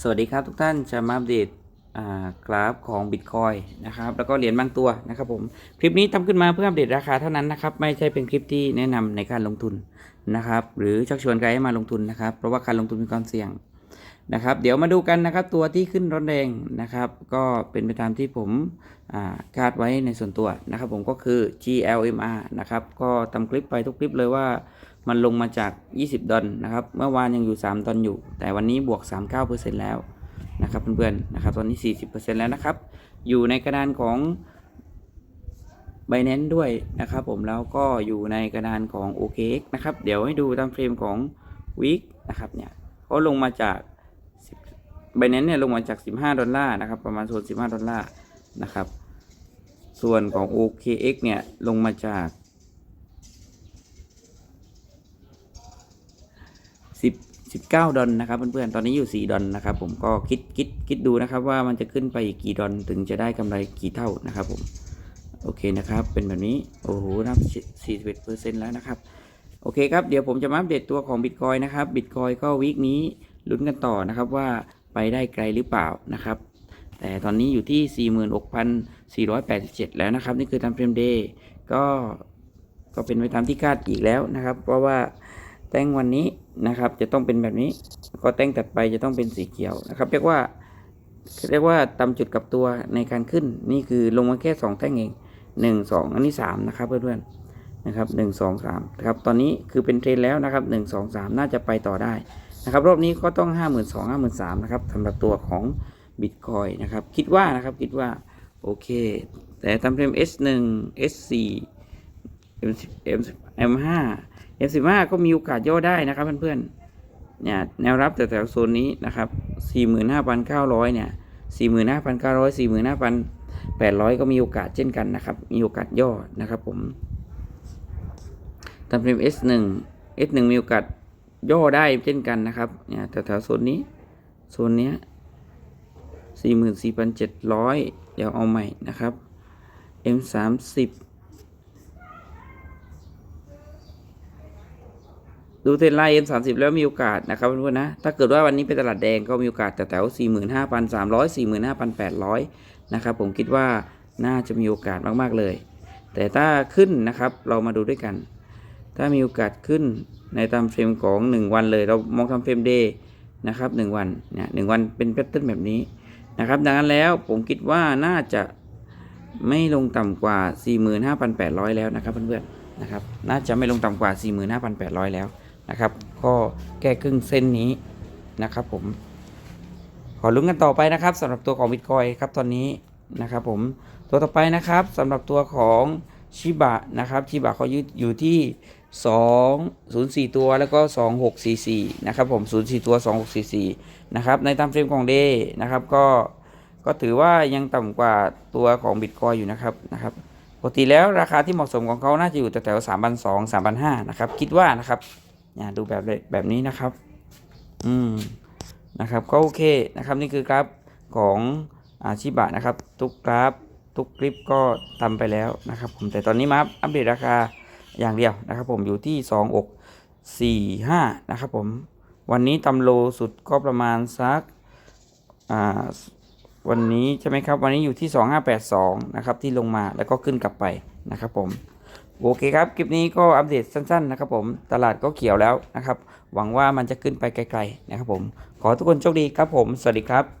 สวัสดีครับทุกท่านจะมาอัปเดตกราฟของ Bitcoin นะครับแล้วก็เหรียญบางตัวนะครับผมคลิปนี้ทำขึ้นมาเพื่ออัปเดตราคาเท่านั้นนะครับไม่ใช่เป็นคลิปที่แนะนำในการลงทุนนะครับหรือชักชวนใครให้มาลงทุนนะครับเพราะว่าการลงทุนมีความเสี่ยง นะครับ เดี๋ยวมาดูกันนะครับตัวที่ขึ้นร้อนแรงนะครับ ก็เป็นไปตามที่ผมคาดไว้ในส่วนตัวนะครับ ผมก็คือ GLMR นะครับก็ทำคลิปไปทุกคลิปเลยว่ามันลงมาจาก 20 ดอลนะครับ เมื่อวานยังอยู่ 3 ดอลอยู่ แต่วันนี้บวก 39%แล้วนะครับเพื่อนๆนะครับตอนนี้ 40%แล้วนะครับ อยู่ในกระดานของ b i n a n c e ด้วยนะครับผมแล้วก็อยู่ในกระดานของ OKX นะครับ เดี๋ยวให้ดูตามเฟรมของ Week นะครับเนี่ย เขาลงมาจาก b i n a n c e เนี่ยลงมาจาก 15 ดอลลาร์นะครับ ประมาณโซน15 ดอลลาร์นะครับ ส่วนของ OKX เนี่ยลงมาจากสิบสิบเก้าดอลนะครับเพื่อนๆ ตอนนี้อยู่สี่ดอลนะครับผมก็คิดคิดคิดดูนะครับว่ามันจะขึ้นไปอีกกี่ดอลถึงจะได้กำไรกี่เท่านะครับผม โอเคนะครับ เป็นแบบนี้ โอ้โหนับสี่สิบเอ็ดเปอร์เซ็นต์แล้วนะครับ โอเคครับ เดี๋ยวผมจะมาอัปเดตตัวของบิตคอยนะครับบิตคอยก็วีคนี้ลุ้นกันต่อนะครับว่าไปได้ไกลหรือเปล่านะครับ แต่ตอนนี้อยู่ที่ 46,487 แล้วนะครับ นี่คือตามเฟรมเดย์ก็ก็เป็นไปตามที่คาดอีกแล้วนะครับ เพราะว่าแต้งวันนี้นะครับจะต้องเป็นแบบนี้ ก็แต้งตัดไปจะต้องเป็นสีเขียวนะครับ เรียกว่าเรียกว่าตำจุดกับตัวในการขึ้นนี่คือลงมาแค่สองแต้งเองหนึ่งสองอันนี้สามนะครับเพื่อนๆ นะครับหนึ่งสองสามนะครับตอนนี้คือเป็นเทรนแล้วนะครับหนึ่งสองสามน่าจะไปต่อได้นะครับรอบนี้ก็ต้องห้าหมื่นสองห้าหมื่นสามนะครับสำหรับตัวของบิตคอยนะครับคิดว่านะครับคิดว่าโอเค แต่ตามเฟรม S1 S4 M10 M5 F15 ก็มีโอกาสย่อได้นะครับเพื่อนๆเนี่ยแนวรับแต่แถวโซนนี้นะครับ 45,900 เนี่ย 45,900 45,800 ก็มีโอกาสเช่นกันนะครับ มีโอกาสย่อนะครับผม ตามเฟรม S1 S1 มีโอกาสย่อได้เช่นกันนะครับเนี่ยแต่แถวโซนนี้ โซนเนี้ย44,700 เดี๋ยวเอาใหม่นะครับ M30 ดูเทรนไลน์ M30 แล้วมีโอกาสนะครับเพื่อนๆนะ ถ้าเกิดว่าวันนี้เป็นตลาดแดงก็มีโอกาสแต่แถว45,300 45,800 นะครับ ผมคิดว่าน่าจะมีโอกาสมากๆเลย แต่ถ้าขึ้นนะครับเรามาดูด้วยกัน ถ้ามีโอกาสขึ้นในตามเฟรมของ 1 วันเลย เรามองทำเฟรมเดย์นะครับ1วันเนี่ยหวันเป็นแพทเทิร์นแบบนี้นะครับ ดังนั้นแล้วผมคิดว่าน่าจะไม่ลงต่ำกว่า 45,800 แล้วนะครับเพื่อนๆนะครับ น่าจะไม่ลงต่ำกว่า 45,800 แล้วนะครับ ก็แก้ครึ่งเส้นนี้นะครับ ผม ขอลุ้นกันต่อไปนะครับสำหรับตัวของบิตคอยครับตอนนี้นะครับผมตัวต่อไปนะครับสำหรับตัวของชิบะนะครับชิบะเขายืดอยู่ที่ 2 0 4 ตัวแล้วก็ 2644 นะครับผม 04 ตัว 2644 นะครับ ในตามเฟรมของเดย์นะครับก็ก็ถือว่ายังต่ำกว่าตัวของบิตคอยอยู่นะครับนะครับปกติแล้วราคาที่เหมาะสมของเขาน่าจะอยู่แถวๆ3,200 3,500นห้านะครับ คิดว่านะครับเนี่ยดูแบบแบบนี้นะครับ อืมนะครับก็โอเคนะครับนี่คือกราฟของอาชิบะนะครับ ทุกกราฟ ทุกคลิปก็ทำไปแล้วนะครับ ผมแต่ตอนนี้มาอัปเดตราคา อย่างเดียวนะครับผมอยู่ที่2อก45นะครับผมวันนี้ตำโลสุดก็ประมาณสักอ่าวันนี้ใช่ไหมครับ วันนี้อยู่ที่ 2582 นะครับ ที่ลงมาแล้วก็ขึ้นกลับไปนะครับผมโอเคครับ คลิปนี้ก็อัปเดตสั้นๆนะครับผมตลาดก็เขียวแล้วนะครับ หวังว่ามันจะขึ้นไปไกลๆนะครับผม ขอทุกคนโชคดีครับผม สวัสดีครับ